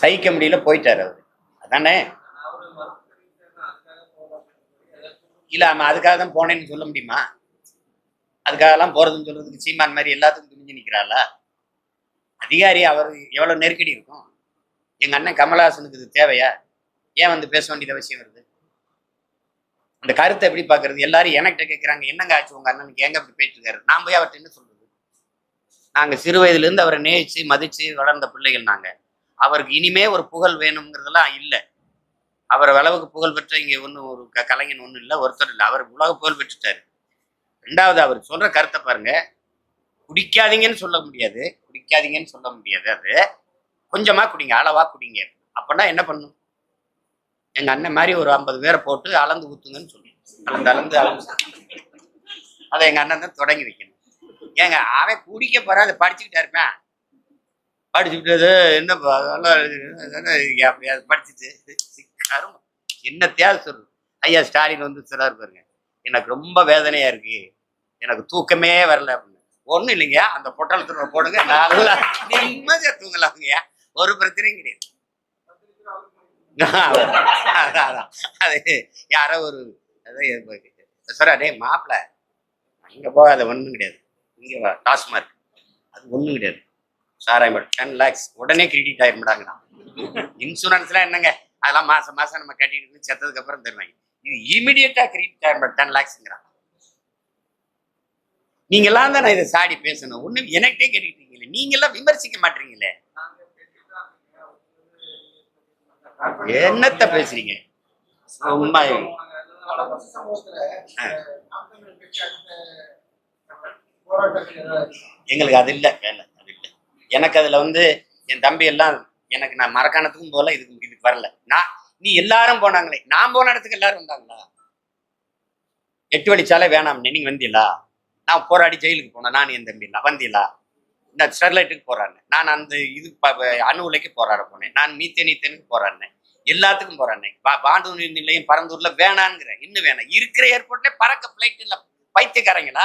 சகிக்க முடியல போயிட்டார் அவர். அதானே? இல்ல அவன் அதுக்காக தான் போனேன்னு சொல்ல முடியுமா? அதுக்காகலாம் போறதுன்னு சொல்றதுக்கு சீமான் மாதிரி எல்லாத்துக்கும் துணிஞ்சு நிற்கிறாளா அதிகாரி அவர் எவ்வளவு நெருக்கடி இருக்கும்? எங்க அண்ணன் கமலஹாசனுக்கு இது தேவையா? ஏன் வந்து பேச வேண்டியது அவசியம் வருது? அந்த கருத்தை எப்படி பாக்குறது எல்லாரும் என்கிட்ட கேட்குறாங்க என்னங்க ஆச்சு உங்க அண்ணனுக்கு? எங்க அப்படி போயிட்டு இருக்காரு நான் போய் அவர்கிட்ட என்ன சொல்றது? நாங்க சிறு வயதுல இருந்து அவரை நேயிச்சு மதிச்சு வளர்ந்த பிள்ளைகள் நாங்க. அவருக்கு இனிமே ஒரு புகழ் வேணுங்கிறதெல்லாம் இல்லை. அவர் அளவுக்கு புகழ் பெற்ற இங்கே ஒன்றும் ஒரு க- கலைஞன் ஒன்றும் இல்லை ஒருத்தர் இல்லை. அவர் உலக புகழ் பெற்றுட்டாரு. ரெண்டாவது அவர் சொல்கிற கருத்தை பாருங்க. குடிக்காதீங்கன்னு சொல்ல முடியாது. குடிக்காதீங்கன்னு சொல்ல முடியாது அது. கொஞ்சமாக குடிங்க அளவாக குடிங்க. அப்படின்னா என்ன பண்ணும்? எங்க அண்ணன் மாதிரி ஒரு ஐம்பது பேரை போட்டு அளந்து ஊத்துங்கன்னு சொல்லி அளந்து அளந்து அளந்து. அதை எங்க அண்ணன் தான் தொடங்கி வைக்கணும். ஏங்க அவன் குடிக்க போறான் அதை படிச்சுக்கிட்டா இருப்பேன் படிச்சுட்டு என்ன என்னப்பா அதெல்லாம் எழுதி- அதெல்லாம் அப்படி அது படிச்சுட்டு சொல்லு ஐயா ஸ்டாலின் வந்து சிலர் பாருங்க எனக்கு ரொம்ப வேதனையா இருக்கு எனக்கு தூக்கமே வரல அப்படின்னு. ஒன்றும் இல்லைங்க அந்த பொட்டலத்துல போடுங்க நல்லா நிம்மதியாக தூங்கலாங்க ஒரு பிரச்சனையும் கிடையாது. அதான், அது யாரோ ஒரு சார் டேய் மாப்பிள்ள போக போகாத ஒன்றும் கிடையாது. இங்கே டாஸ்மார்க் அது ஒன்றும் கிடையாது. சாராயம் டென் லேக்ஸ் உடனே கிரெடிட் ஆயிருமாடாங்கண்ணா இன்சூரன்ஸ்லாம் என்னங்க? அதெல்லாம் மாசம் மாசம் நம்ம கட்டிட்டு இருந்து செத்ததுக்கு அப்புறம் தருவாங்க. இது இமிடியட்டா கிரெடிட் ஆயிரும் டென் லேக்ஸ்ங்கிறான் நீங்கெல்லாம் தான் நான் இதை சாடி பேசணும். ஒன்றும் எனக்கிட்டே கேட்டுக்கிட்டீங்களே. நீங்க எல்லாம் விமர்சிக்க மாட்டீங்களே. என்னத்த பேசுறீங்க? சும்மா எங்களுக்கு அது இல்லை வேலை. அது இல்லை எனக்கு அதுல வந்து என் தம்பி எல்லாம் எனக்கு நான் மரக்காணத்துக்கும் போல இதுக்கு இதுக்கு வரல. நான் நீ எல்லாரும் போனாங்களே. நான் போன இடத்துக்கு எல்லாரும் வந்தாங்களா? எட்டு வழிச்சாலே வேணாம். நீங்க வந்தீங்களா? நான் போராடி ஜெயிலுக்கு போனேன். நான் என் தம்பி இல்லை வந்தீங்களா? இந்த ஸ்டெர்லைட்டுக்கு போறாரு நான் அந்த இது அணு உலைக்கு போராட போனேன். நான் மீத்தேன் ஈத்தேனுக்கு போராடினேன். எல்லாத்துக்கும் போராடினேன். பா- பாண்டு நிலையம் பரந்தூர்ல வேணாங்கிறேன் இன்னும் வேணாம். இருக்கிற ஏர்போர்ட்ல பறக்க பிளைட் இல்லை. பைத்தியக்காரங்களா?